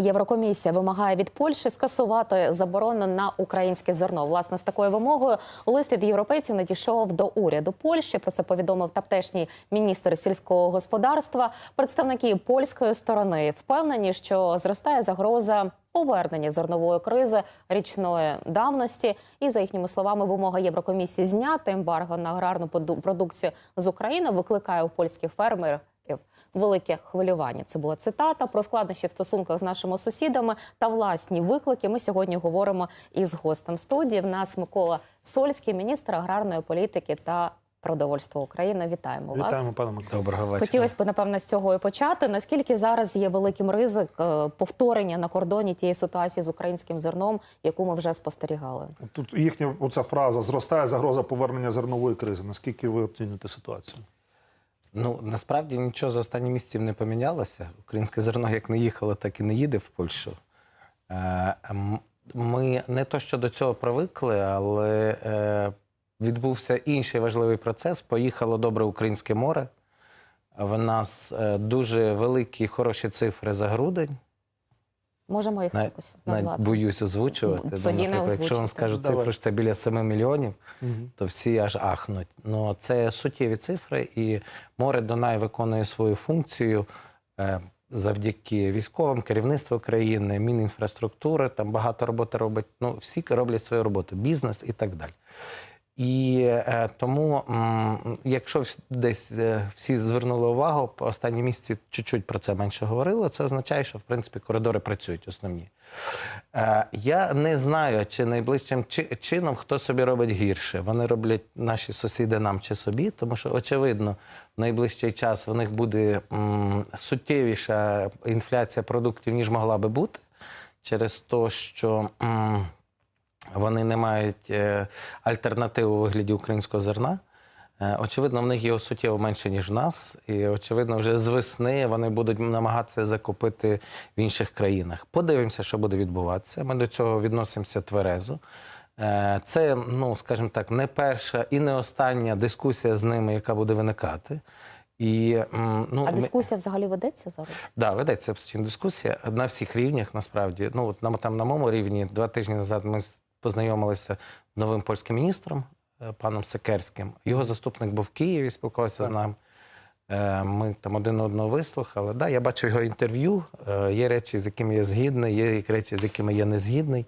Єврокомісія вимагає від Польщі скасувати заборону на українське зерно. Власне, з такою вимогою лист від європейців надійшов до уряду Польщі. Про це повідомив таптешній міністр сільського господарства. Представники польської сторони впевнені, що зростає загроза повернення зернової кризи річної давності. І за їхніми словами, вимога Єврокомісії зняти ембарго на аграрну продукцію з України викликає у польських фермерів велике хвилювання. Це була цитата про складнощі в стосунках з нашими сусідами та власні виклики. Ми сьогодні говоримо із гостем студії. В нас Микола Сольський, міністр аграрної політики та продовольства України. Вітаємо, вас. Вітаємо, пане Микола. Доброго вечора. Хотілося б напевно з цього і почати. Наскільки зараз є великим ризик е, повторення на кордоні тієї ситуації з українським зерном, яку ми вже спостерігали? Тут їхня оця фраза зростає загроза повернення зернової кризи. Наскільки ви оцінюєте ситуацію? Ну насправді нічого за останні місяців не помінялося. Українське зерно як не їхало, так і не їде в Польщу. Е, Ми не то, що до цього привикли, але е, відбувся інший важливий процес. Поїхало добре українське море. В нас е, дуже великі хороші цифри за грудень. Можемо їх якось навіть назвати? боюсь озвучувати. Тоді не Якщо вам озвучуйте. скажу Давай. цифру, що це біля 7 мільйонів, то всі аж ахнуть. Ну це суттєві цифри, і море Дунай виконує свою функцію е, завдяки військовим, керівництву країни, мінінфраструктури. Там багато роботи робить. Ну всі роблять свою роботу, бізнес і так далі. І е, тому, м, якщо десь е, всі звернули увагу, останні місяці чуть-чуть про це менше говорили, це означає, що в принципі коридори працюють основні. Е, я не знаю, чи найближчим чи- чином хто собі робить гірше. Вони роблять наші сусіди нам чи собі, тому що очевидно, в найближчий час в них буде м, суттєвіша інфляція продуктів, ніж могла би бути, через те, що. м, вони не мають е, альтернативу у вигляді українського зерна. Е, Очевидно, в них його суттєво менше, ніж в нас. І очевидно, вже з весни вони будуть намагатися закупити в інших країнах. Подивимося, що буде відбуватися. Ми до цього відносимося тверезо. Е, Це, ну скажімо так, не перша і не остання дискусія з ними, яка буде виникати. І, ну, А ми- дискусія взагалі ведеться зараз? Да, ведеться постійно дискусія на всіх рівнях. Насправді, ну от на там на моєму рівні два тижні назад ми познайомилися з новим польським міністром е, паном Секерським. Його заступник був в Києві, спілкувався з нами. Е, Ми там один одного вислухали. Да, я бачу його інтерв'ю. Е, Є речі, з якими я згідний, є речі, з якими я не згідний.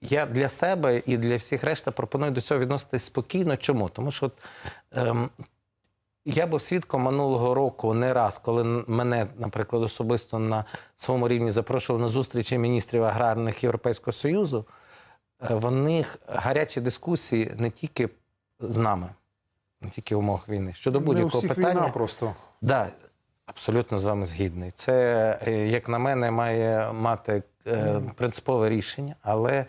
Я для себе і для всіх решта пропоную до цього відноситись спокійно. Чому? Тому що от, ем, я був свідком минулого року не раз, коли мене, наприклад, особисто на своєму рівні запрошували на зустрічі міністрів аграрних Європейського Союзу. Е, В них гарячі дискусії не тільки з нами, не тільки в умовах війни. Щодо будь-якого питання. війна просто. Да, абсолютно з вами згідний. Це, е, як на мене, має мати е, принципове рішення, але,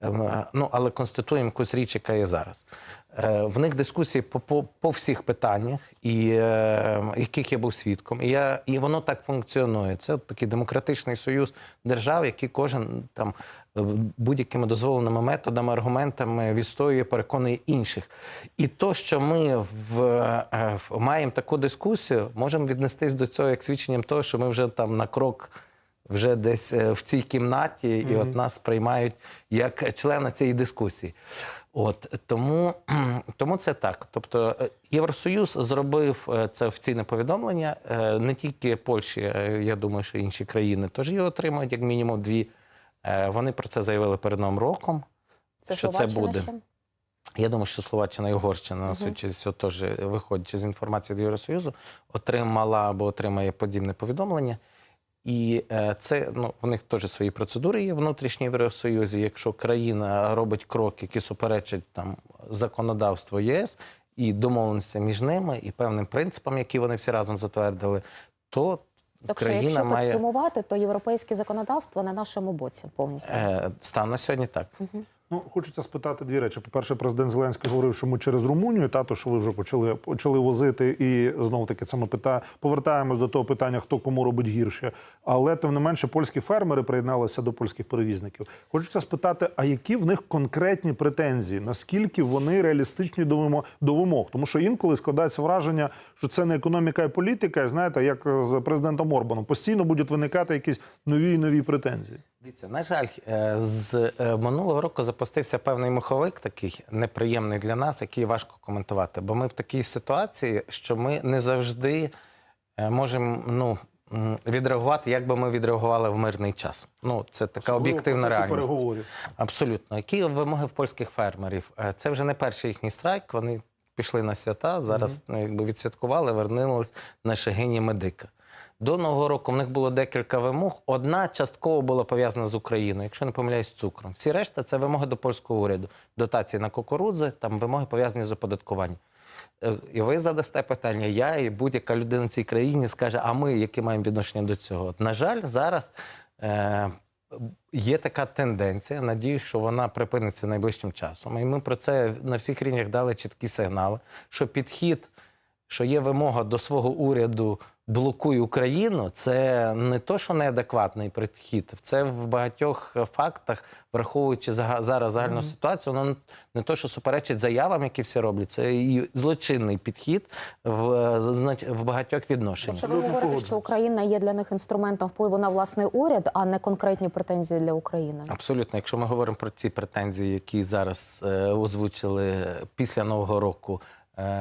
ем, ну, але конституємо якусь річ, яка є зараз. Е, В них дискусії по, по, по всіх питаннях, і, е, яких я був свідком. І, я, і воно так функціонує. Це такий демократичний союз держав, який кожен там е, будь-якими дозволеними методами, аргументами відстоює, переконує інших. І то, що ми в, е, в- маємо таку дискусію, можемо віднестись до цього як свідченням того, що ми вже там на крок. Вже десь в цій кімнаті, і от нас приймають як члена цієї дискусії. От тому, тому це так. Тобто е, Євросоюз зробив е, це офіційне повідомлення е, не тільки Польщі, я думаю, що інші країни теж його отримають, як мінімум дві. Вони про це заявили перед Новим роком. Це що це буде? ще? Я думаю, що Словаччина і Угорщина, на судячи цього, теж виходячи з інформації від Євросоюзу, отримала або отримає подібне повідомлення. І е, це ну, в них теж свої процедури є внутрішні в Євросоюзі. Якщо країна робить кроки, які суперечить там законодавству ЄС і домовленості між ними, і певним принципам, які вони всі разом затвердили, то Так що, якщо має підсумувати, то європейське законодавство на нашому боці повністю. е, стан на сьогодні так. Мгм. Ну, хочеться спитати дві речі. По-перше, президент Зеленський говорив, що ми через Румунію, та то, що ви вже почали, почали возити, і знову таки це ми пита... повертаємось до того питання, хто кому робить гірше. Але тим не менше, польські фермери приєдналися до польських перевізників. Хочеться спитати, а які в них конкретні претензії? Наскільки вони реалістичні до вимог, до вимог? Тому що інколи складається враження, що це не економіка і політика, і знаєте, як з президентом Орбаном, постійно будуть виникати якісь нові і нові претензії. Дивіться, на жаль, е, з е, минулого року запустився певний маховик, такий неприємний для нас, який важко коментувати. Бо ми в такій ситуації, що ми не завжди е, можемо ну, відреагувати, як би ми відреагували в мирний час. Ну, це така Особливо об'єктивна реальність. переговорів. Абсолютно. Які вимоги в польських фермерів? Це вже не перший їхній страйк. Вони пішли на свята, зараз ну, якби відсвяткували, вернулись на Шегині Медика. До Нового року в них було декілька вимог. Одна частково була пов'язана з Україною, якщо не помиляюсь, з цукром. Всі решта це вимоги до польського уряду. Дотації на кукурудзи, там вимоги пов'язані з оподаткуванням. Е, І ви задасте питання, я і будь-яка людина в цій країні скаже, а ми які маємо відношення до цього? От, на жаль, зараз е, є така тенденція. Надіюсь, що вона припиниться найближчим часом. І ми про це на всіх рівнях дали чіткі сигнали, що підхід, що є вимога до свого уряду блокуй Україну, це не то, що неадекватний підхід. Це в багатьох фактах, враховуючи зага- зараз загальну ситуацію, воно не то, що суперечить заявам, які всі роблять, це і злочинний підхід в, знач- в багатьох відношеннях. Тобто ви говорите, що Україна є для них інструментом впливу на власний уряд, а не конкретні претензії для України. Абсолютно, якщо ми говоримо про ці претензії, які зараз е, озвучили після нового року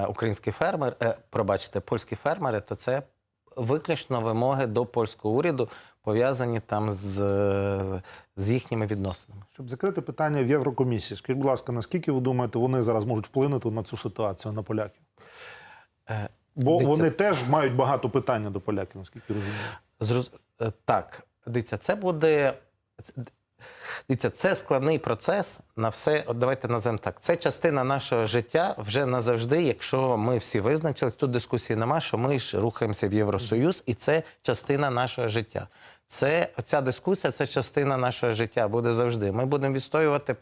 український фермер, е, пробачте, польські фермери, то це виключно вимоги до польського уряду, пов'язані там з, е, з їхніми відносинами. Щоб закрити питання в Єврокомісії, скажіть, будь ласка, наскільки ви думаєте, вони зараз можуть вплинути на цю ситуацію на поляків? Е, Бо Дивіться. вони теж мають багато питань до поляків, наскільки розумію. Зроз... е, Так, дивіться, це буде. Дивіться, це складний процес на все. От давайте назвемо так. Це частина нашого життя вже назавжди, якщо ми всі визначились, тут дискусії нема, що ми ж рухаємося в Євросоюз, і це частина нашого життя. Це ця дискусія, це частина нашого життя буде завжди. Ми будемо відстоювати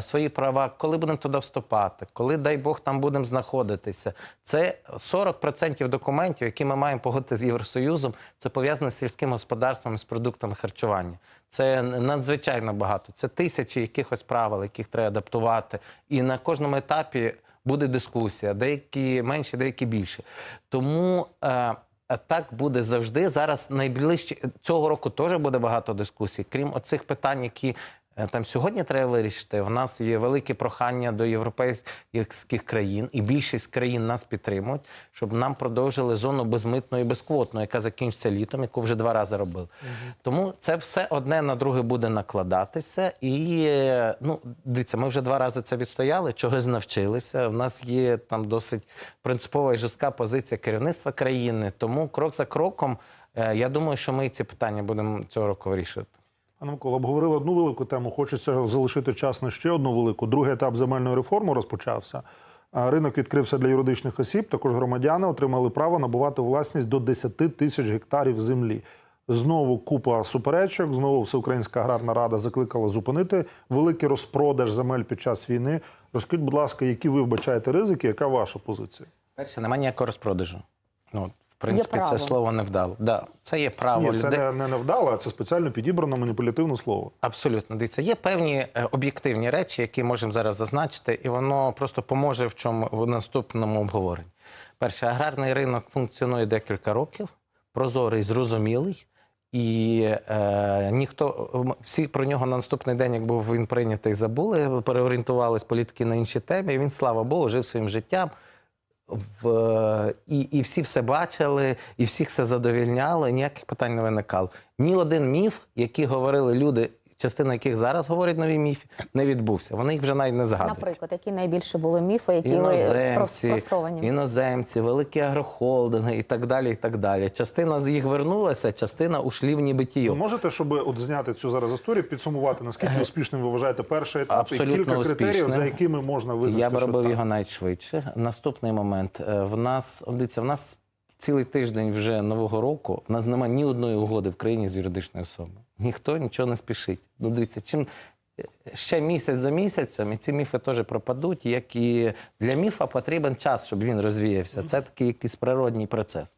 свої права, коли будемо туди вступати, коли, дай Бог, там будемо знаходитися. Це 40% документів, які ми маємо погодити з Євросоюзом, це пов'язане з сільським господарством і з продуктами харчування. Це надзвичайно багато. Це тисячі якихось правил, яких треба адаптувати. І на кожному етапі буде дискусія, деякі менші, деякі більші. Тому. Е, так буде завжди. Зараз найближче цього року теж буде багато дискусій. Крім оцих питань, які е, там сьогодні треба вирішити. У нас є велике прохання до європейських країн, і більшість країн нас підтримують, щоб нам продовжили зону безмитну і безквотну, яка закінчиться літом, яку вже два рази робили. Тому це все одне на друге буде накладатися. І е, ну дивіться, ми вже два рази це відстояли, чогось навчилися. У нас є там досить принципова і жорстка позиція керівництва країни. Тому крок за кроком, е, я думаю, що ми ці питання будемо цього року вирішувати. Пане Микола, обговорили одну велику тему. Хочеться залишити час на ще одну велику. Другий етап земельної реформи розпочався. Ринок відкрився для юридичних осіб. Також громадяни отримали право набувати власність до 10 тисяч гектарів землі. Знову купа суперечок. Знову Всеукраїнська аграрна рада закликала зупинити великий розпродаж земель під час війни. Розкажіть, будь ласка, які ви вбачаєте ризики? Яка ваша позиція? Перше, немає ніякого розпродажу. Ну, в принципі, право. це слово не вдало. Да, це є право Ні, це людей. не, не невдало, а це спеціально підібрано маніпулятивне слово. Абсолютно дивіться, є певні е, об'єктивні речі, які можемо зараз зазначити, і воно просто поможе в чому в наступному обговоренні. Перше, аграрний ринок функціонує декілька років, прозорий, зрозумілий. І е, ніхто всі про нього на наступний день, як був він прийнятий, забули, переорієнтувались політики на інші теми. І він, слава Богу, жив своїм життям. В, і, і всі все бачили, і всіх все задовільняло, і ніяких питань не виникало. Ні один міф, який говорили люди, частина яких зараз говорять нові міфи, не відбувся. Вони їх вже навіть не згадують. Наприклад, які найбільше були міфи, які Іноземці, спростовані? іноземці, великі агрохолдинги і так далі. і так далі. Частина з їх вернулася, частина ушли в небитію. Ви можете, щоб от зняти цю зараз історію, підсумувати, наскільки успішним ви вважаєте перший етап Абсолютно і кілька критеріїв, успішним. за якими можна визначити, Я б робив так. його навіть швидше. Наступний момент. Е, В нас, дивіться, в нас цілий тиждень вже нового року. В нас немає ні одної угоди в країні з юридичною особою. Ніхто нічого не спішить. Ну, дивіться, чим ще місяць за місяцем, і ці міфи теж пропадуть. Як і для міфа потрібен час, щоб він розвіявся. Це такий якийсь природній процес.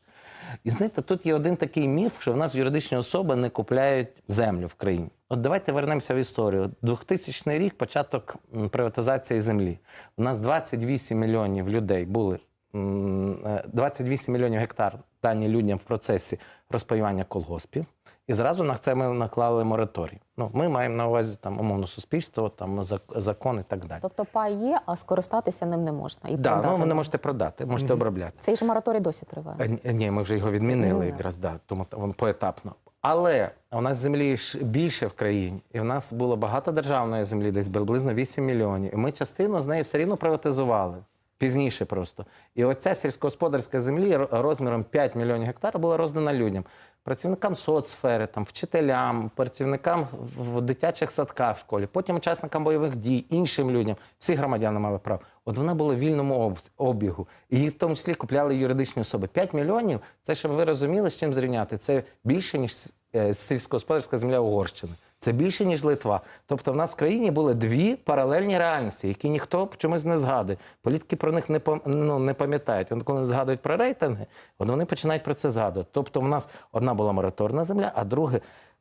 І знаєте, тут є один такий міф, що в нас юридичні особи не купляють землю в країні. От давайте вернемося в історію. 2000 рік початок приватизації землі. У нас 28 мільйонів людей були. е, 28 мільйонів гектар дані людям в процесі розпаювання колгоспів. І зразу на це ми наклали мораторій. Ну, ми маємо на увазі там умовно суспільство, там зак- закон і так далі. Тобто пай є, а скористатися ним не можна. І Да, продати ну, ви не можете продати, можете обробляти. Цей ж мораторій досі триває. Е, ні- ми вже його відмінили Відмінили. якраз, да, тому там поетапно. Але у нас землі більше в країні, і в нас було багато державної землі, десь приблизно 8 мільйонів. І ми частину з неї все рівно приватизували. Пізніше просто. І оця сільськогосподарська землі розміром 5 мільйонів гектар була роздана людям. Працівникам соцсфери, там, вчителям, працівникам в дитячих садках в школі, потім учасникам бойових дій, іншим людям. Всі громадяни мали право. От вона була в вільному обігу. І її в тому числі купляли юридичні особи. 5 мільйонів це щоб ви розуміли, з чим зрівняти. Це більше, ніж е, сільськогосподарська земля Угорщини. Це більше, ніж Литва. Тобто в нас в країні були дві паралельні реальності, які ніхто чомусь не згадує. Політики про них не ну, не пам'ятають. Вони коли згадують про рейтинги, вони починають про це згадувати. Тобто, в нас одна була мораторна земля, а друге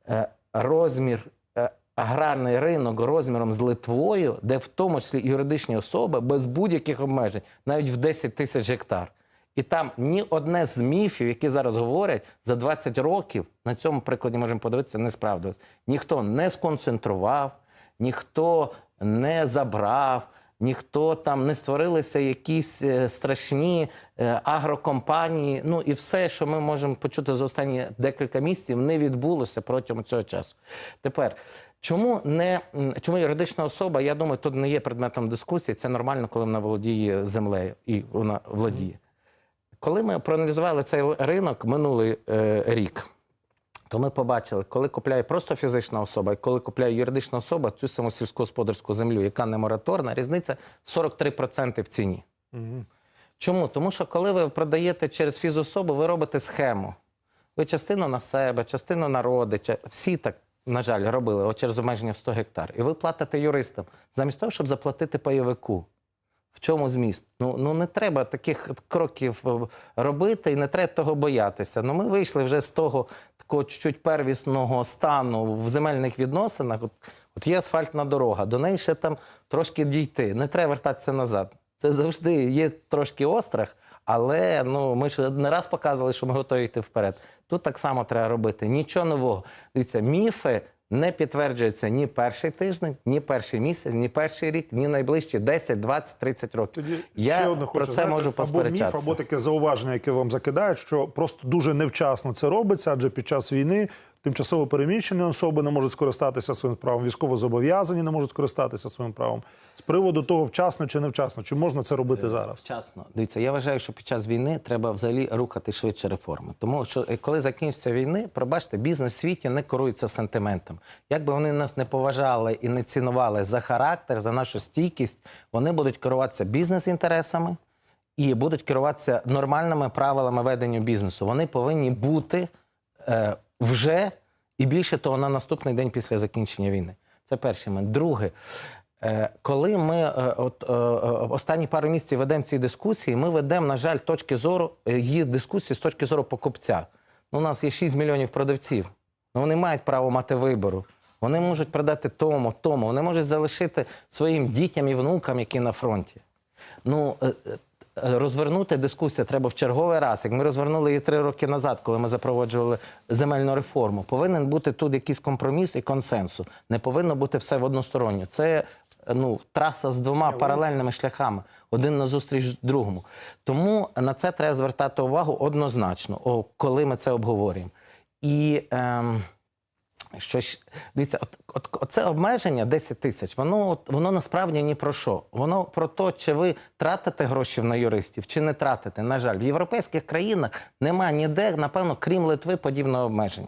е, розмір. е, Аграрний ринок розміром з Литвою, де в тому числі юридичні особи без будь-яких обмежень, навіть в 10 тисяч гектар. І там ні одне з міфів, які зараз говорять, за 20 років на цьому прикладі можемо подивитися, не справдилось. Ніхто не сконцентрував, ніхто не забрав, ніхто там не створилися якісь е, страшні е, агрокомпанії. Ну і все, що ми можемо почути за останні декілька місяців, не відбулося протягом цього часу. Тепер. Чому не чому юридична особа? Я думаю, тут не є предметом дискусії. Це нормально, коли вона володіє землею і вона владіє. Коли ми проаналізували цей ринок минулий е, рік, то ми побачили, коли купляє просто фізична особа, і коли купляє юридична особа цю саму сільськогосподарську землю, яка не мораторна, різниця 43% в ціні. Чому? Тому що коли ви продаєте через фізособу, ви робите схему. Ви частину на себе, частину на родича. Всі так, на жаль, робили от через обмеження в 100 гектар. І ви платите юристам замість того, щоб заплатити пайовику. В чому зміст? Ну, ну не треба таких кроків е, робити і не треба того боятися. Ну ми вийшли вже з того такого чуть-чуть первісного стану в земельних відносинах. От, от є асфальтна дорога, до неї ще там трошки дійти. Не треба вертатися назад. Це завжди є трошки острах, але ну ми ж не раз показували, що ми готові йти вперед. Тут так само треба робити. Нічого нового. Дивіться, міфи не підтверджується ні перший тиждень, ні перший місяць, ні перший рік, ні найближчі 10, 20, 30 років. Тоді Я ще одне про це знати, можу або міф, або таке зауваження, яке вам закидають, що просто дуже невчасно це робиться, адже під час війни тимчасово переміщені особи не можуть скористатися своїм правом, військово зобов'язані не можуть скористатися своїм правом. З приводу того, вчасно чи невчасно, чи можна це робити зараз? Вчасно. Дивіться, я вважаю, що під час війни треба взагалі рухати швидше реформи. Тому що е, коли закінчиться війни, пробачте, бізнес в світі не керується сентиментом. Як би вони нас не поважали і не цінували за характер, за нашу стійкість, вони будуть керуватися бізнес-інтересами і будуть керуватися нормальними правилами ведення бізнесу. Вони повинні бути е, вже і більше того на наступний день після закінчення війни. Це перший момент. Друге, е, коли ми е, от, е, е, останні пару місяців ведемо ці дискусії, ми ведемо, на жаль, точки зору е, її дискусії з точки зору покупця. Ну, у нас є 6 мільйонів продавців. Ну, вони мають право мати вибору. Вони можуть продати тому, тому. Вони можуть залишити своїм дітям і внукам, які на фронті. Ну, е, е, розвернути дискусію треба в черговий раз. Як ми розвернули її три роки назад, коли ми запроваджували земельну реформу, повинен бути тут якийсь компроміс і консенсус. Не повинно бути все в одностороннє. Це ну, траса з двома паралельними шляхами, один назустріч другому. Тому на це треба звертати увагу однозначно, коли ми це обговорюємо. І ем, що ж, дивіться, от, от, от це обмеження 10 тисяч, воно, от, воно насправді ні про що. Воно про те, чи ви тратите гроші на юристів, чи не тратите. На жаль, в європейських країнах немає ніде, напевно, крім Литви, подібного обмеження.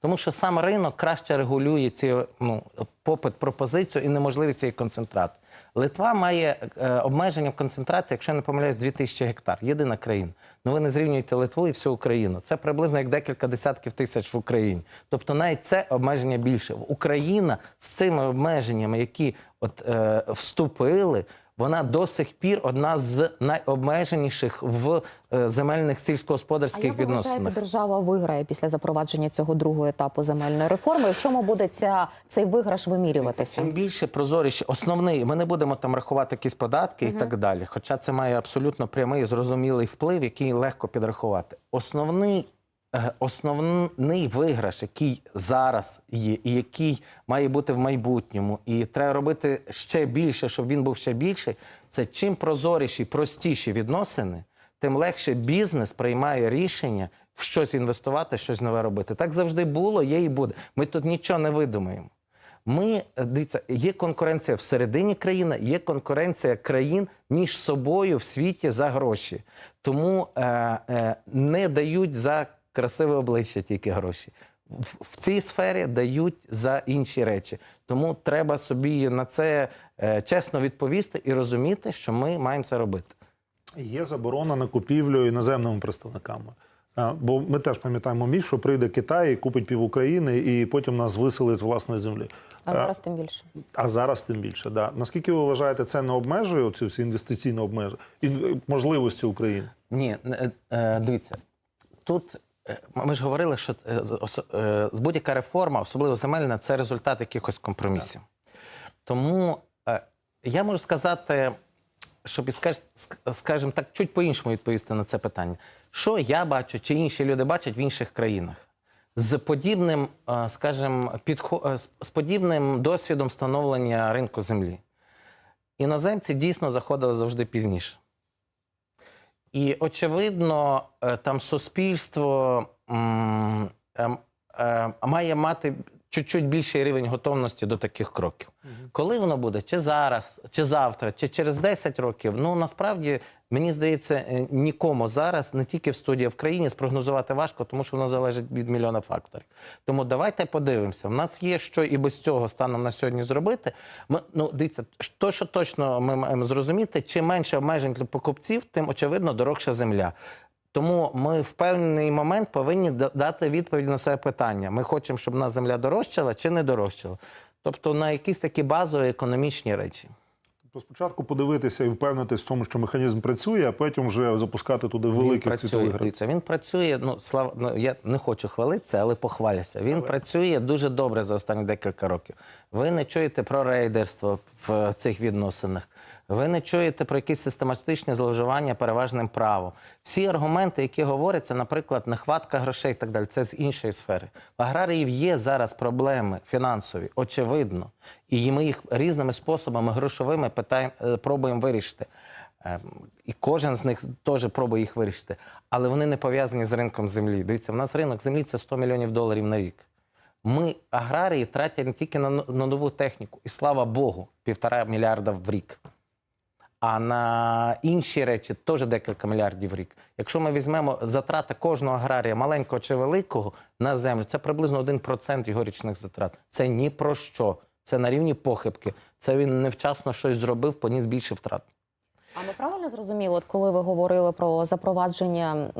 Тому що сам ринок краще регулює ці ну, попит, пропозицію і неможливість цієї концентрати. Литва має е, обмеження в концентрації, якщо я не помиляюсь, 2000 гектар. Єдина країна. Ну ви не зрівнюєте Литву і всю Україну. Це приблизно як декілька десятків тисяч в Україні. Тобто навіть це обмеження більше. Україна з цими обмеженнями, які от е, вступили. Вона до сих пір одна з найобмеженіших в е, земельних сільськогосподарських вважаєте, відносинах. держава виграє після запровадження цього другого етапу земельної реформи? І в чому буде ця цей виграш вимірюватися? Чим більше прозоріше, основний, ми не будемо там рахувати якісь податки і так далі. Хоча це має абсолютно прямий зрозумілий вплив, який легко підрахувати. Основний, основний виграш, який зараз є, і який має бути в майбутньому, і треба робити ще більше, щоб він був ще більший. Це чим прозоріші, простіші відносини, тим легше бізнес приймає рішення в щось інвестувати, щось нове робити. Так завжди було, є і буде. Ми тут нічого не видумаємо. Ми е, дивіться, є конкуренція всередині країни, є конкуренція країн між собою в світі за гроші. Тому е, е, не дають за красиве обличчя тільки гроші. В, в цій сфері дають за інші речі. Тому треба собі на це е, чесно відповісти і розуміти, що ми маємо це робити. Є заборона на купівлю іноземними представниками. А, Бо ми теж пам'ятаємо міф, що прийде Китай і купить пів України, і потім нас виселить з власної землі. А зараз тим більше. А зараз тим більше. Да. Наскільки ви вважаєте, це не обмежує ці всі інвестиційні обмеження можливості України? Ні, е, е, дивіться, тут ми ж говорили, що е, з- е, з будь-яка реформа, особливо земельна, це результат якихось компромісів. Тому е, я можу сказати, щоб скажімо так, чуть по-іншому відповісти на це питання. Що я бачу, чи інші люди бачать в інших країнах? З подібним, е, скажімо, підхо- е, з подібним досвідом становлення ринку землі. Іноземці дійсно заходили завжди пізніше. І очевидно, е, там суспільство ем, е, має мати чуть-чуть більший рівень готовності до таких кроків. Коли воно буде, чи зараз, чи завтра, чи через 10 років, ну насправді мені здається, е, нікому зараз, не тільки в студії, в країні, спрогнозувати важко, тому що воно залежить від мільйона факторів. Тому давайте подивимося. У нас є що і без цього станом на сьогодні зробити. Ми, ну, дивіться, то, що точно ми маємо зрозуміти, чим менше обмежень для покупців, тим очевидно дорожча земля. Тому ми в певний момент повинні дати відповідь на це питання. Ми хочемо, щоб нас земля дорожчала чи не дорожчала. Тобто на якісь такі базові економічні речі. Тобто спочатку подивитися і впевнитись в тому, що механізм працює, а потім вже запускати туди великих працює, світових гравців. він працює. Ну слава ну, я не хочу хвалитися, але похвалюся. Він працює дуже добре за останні декілька років. Ви не чуєте про рейдерство в цих відносинах. Ви не чуєте про якісь систематичні зловживання переважним правом. Всі аргументи, які говоряться, наприклад, нехватка грошей і так далі, це з іншої сфери. В аграріїв є зараз проблеми фінансові, очевидно, і ми їх різними способами грошовими питаємо, е, пробуємо вирішити. Ем, І кожен з них теж пробує їх вирішити. Але вони не пов'язані з ринком землі. Дивіться, в нас ринок землі це 100 мільйонів доларів на рік. Ми, аграрії, тратять не тільки на, на нову техніку, і слава Богу, півтора мільярда в рік. А на інші речі теж декілька мільярдів в рік. Якщо ми візьмемо затрати кожного аграрія, маленького чи великого, на землю, це приблизно 1% його річних затрат. Це ні про що. Це на рівні похибки. Це він невчасно щось зробив, поніс більше втрат. А ми правильно зрозуміли, от коли ви говорили про запровадження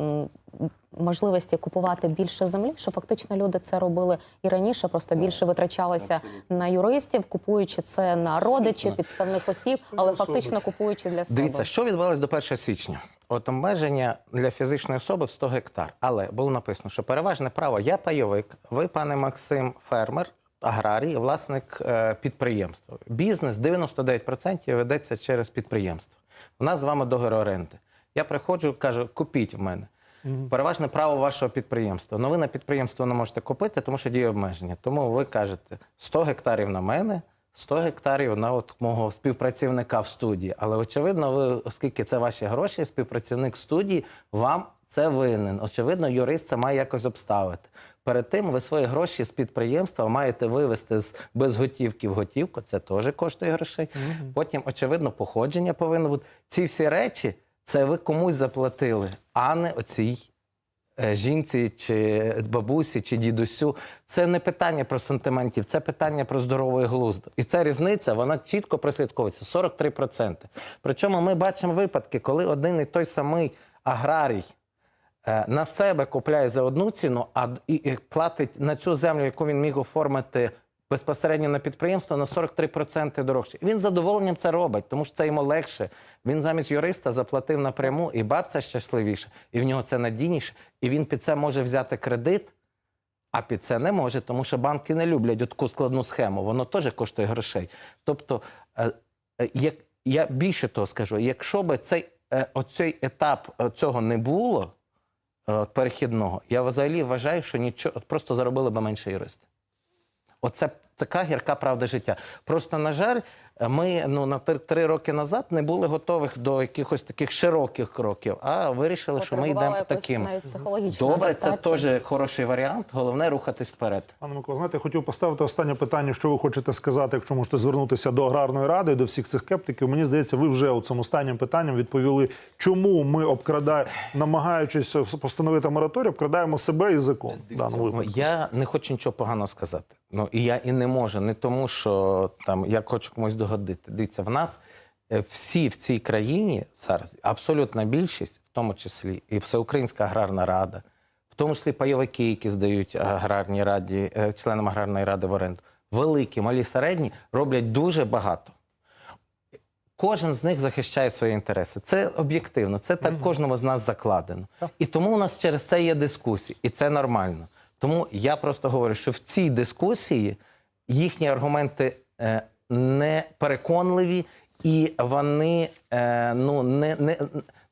можливості купувати більше землі, що фактично люди це робили і раніше, просто більше витрачалося на юристів, купуючи це на родичів, підставних осіб, але фактично купуючи для себе. Дивіться, що відбувалось до 1 січня. От обмеження для фізичної особи в 100 гектар. Але було написано, що переважне право я пайовик, ви, пане Максим, фермер, аграрій, власник е, підприємства. Бізнес 99% ведеться через підприємство. У нас з вами договір оренди. Я приходжу, кажу, купіть в мене. Переважне право вашого підприємства. Но ви на підприємство не можете купити, тому що діє обмеження. Тому ви кажете 100 гектарів на мене, 100 гектарів на от мого співпрацівника в студії. Але очевидно, ви, оскільки це ваші гроші, співпрацівник студії вам це винен. Очевидно, юрист це має якось обставити. Перед тим ви свої гроші з підприємства маєте вивести з безготівки в готівку. Це теж коштує грошей. Потім, очевидно, походження повинно бути. Ці всі речі це ви комусь заплатили, а не оцій е, жінці, чи бабусі, чи дідусю. Це не питання про сантиментів, це питання про здоровий глузд. І ця різниця вона чітко прослідковується 43%. Причому ми бачимо випадки, коли один і той самий аграрій е, на себе купляє за одну ціну, а платить на цю землю, яку він міг оформити безпосередньо на підприємство, на 43% дорожче. Він з задоволенням це робить, тому що це йому легше. Він замість юриста заплатив напряму, і бабця щасливіше, і в нього це надійніше. І він під це може взяти кредит. А під це не може, тому що банки не люблять таку складну схему. Воно теж коштує грошей. Тобто, е, е, як я більше того скажу, якщо би цей е, оцей етап цього не було перехідного, я взагалі вважаю, що нічого просто заробили би менше юристи. Оце така гірка правда життя. Просто, на жаль, ми ну, на три, три роки назад не були готових до якихось таких широких кроків, а вирішили, що ми йдемо таким. Добре, це теж хороший варіант. Головне рухатись вперед. Пане Микола, знаєте, хотів поставити останнє питання, що ви хочете сказати, якщо можете звернутися до аграрної ради, до всіх цих скептиків. Мені здається, ви вже у цьому останнім питанням відповіли, чому ми обкрадаємо, намагаючись постановити мораторій, обкрадаємо себе і закон. в даному випадку. Я не хочу нічого поганого сказати. Ну і я і не можу, не тому, що там я хочу комусь догодити. Дивіться, в нас е, всі в цій країні зараз, абсолютна більшість, в тому числі і Всеукраїнська аграрна рада, в тому числі пайовики, які здають аграрній раді, е, членам аграрної ради в оренду, великі, малі, середні, роблять дуже багато. Кожен з них захищає свої інтереси. Це об'єктивно, це так кожному з нас закладено. І тому у нас через це є дискусії, і це нормально. Тому я просто говорю, що в цій дискусії їхні аргументи е, не переконливі, і вони, е, ну, не, не,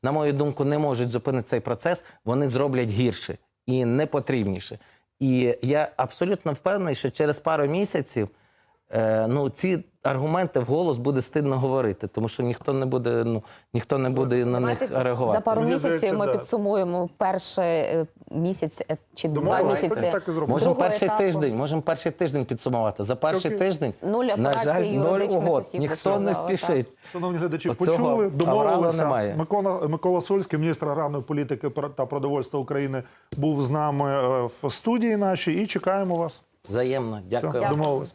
на мою думку, не можуть зупинити цей процес. Вони зроблять гірше і непотрібніше. І я абсолютно впевнений, що через пару місяців е, ну, ці аргументи вголос буде стидно говорити, тому що ніхто не буде, ну, ніхто не буде на них реагувати. за пару Мені місяців здається, ми да. підсумуємо перший е, місяць е, чи два Домовились, місяці. так- так і зробимо. Можемо другого перший етапу. тиждень, можемо перший тиждень підсумувати. За перший Окей. тиждень, Нуль на операцій жаль, нуль юридичних угод. осіб, Ніхто не сказали, спішить. Шановні глядачі, Оцього почули, домовилися. немає. Микола, Микола Сольський, міністр аграрної політики та продовольства України, був з нами е, в студії нашій і чекаємо вас. Взаємно. Дякую. Все, домовились.